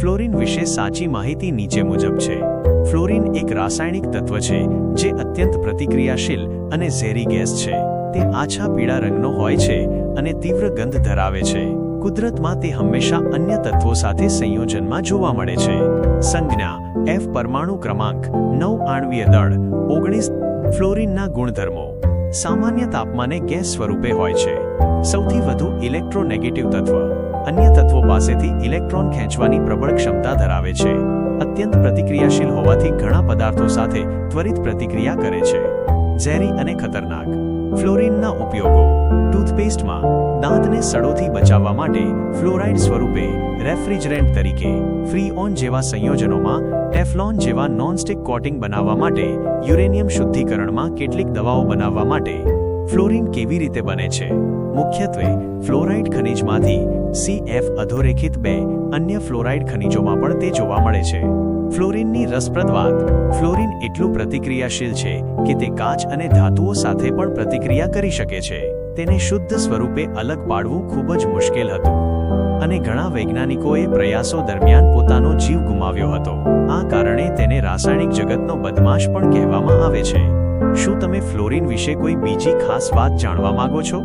Fluorine વિશે સાચી માહિતી નીચે મુજબ છે. ફ્લોરિન એક રાસાયણિક તત્વ છે, જે અત્યંત પ્રતિક્રિયાશીલ અને ઝેરી ગેસ છે. તે આછા પીળા રંગનો હોય છે અને તીવ્ર ગંધ ધરાવે છે. કુદરતમાં તે હંમેશા અન્ય તત્વો સાથે સંયોજનમાં જોવા મળે છે. સંજ્ઞા એફ પરમાણુ ક્રમાંક નવ આણવીય દળ, ઓગણીસ ફ્લોરિનના ગુણધર્મો. સામાન્ય તાપમાને ગેસ સ્વરૂપે હોય છે. સૌથી વધુ ઇલેક્ટ્રોનેગેટિવ તત્વ, અન્ય તત્વો પાસેથી ઇલેક્ટ્રોન ખેંચવાની પ્રબળ ક્ષમતા ધરાવે છે. અત્યંત પ્રતિક્રિયાશીલ હોવાથી ઘણા પદાર્થો સાથે ત્વરિત પ્રતિક્રિયા કરે છે. ઝેરી અને ખતરનાક. ફ્લોરિનના ઉપયોગો ટૂથપેસ્ટમાં દાંતને સડોથી બચાવવા માટે ફ્લોરાઇડ સ્વરૂપે રેફ્રિજરેન્ટ તરીકે, ફ્રીઓન જેવા સંયોજનોમાં ટેફલોન જેવા નોનસ્ટિક કોટિંગ બનાવવા માટે યુરેનિયમ શુદ્ધિકરણમાં કેટલીક દવાઓ બનાવવા માટે ફ્લોરિન કેવી રીતે બને છે? મુખ્યત્વે, ફ્લોરાઇડ ખનિજમાંથી CF અધોરેખિત બે અન્ય ફ્લોરાઇડ ખનિજોમાં પણ તે જોવા મળે છે. ફ્લોરિનની રસપ્રદ વાત. ફ્લોરિન એટલું પ્રતિક્રિયાશીલ છે કે તે કાચ અને ધાતુઓ સાથે પણ પ્રતિક્રિયા કરી શકે છે. તેને શુદ્ધ સ્વરૂપે અલગ પાડવું ખૂબ જ મુશ્કેલ હતું. અને ઘણા વૈજ્ઞાનિકોએ પ્રયાસો દરમિયાન પોતાનો જીવ ગુમાવ્યો હતો. આ કારણે તેને રાસાયણિક જગતનો બદમાશ પણ કહેવામાં આવે છે. શું તમે ફ્લોરિન વિશે કોઈ બીજી ખાસ વાત જાણવા માંગો છો?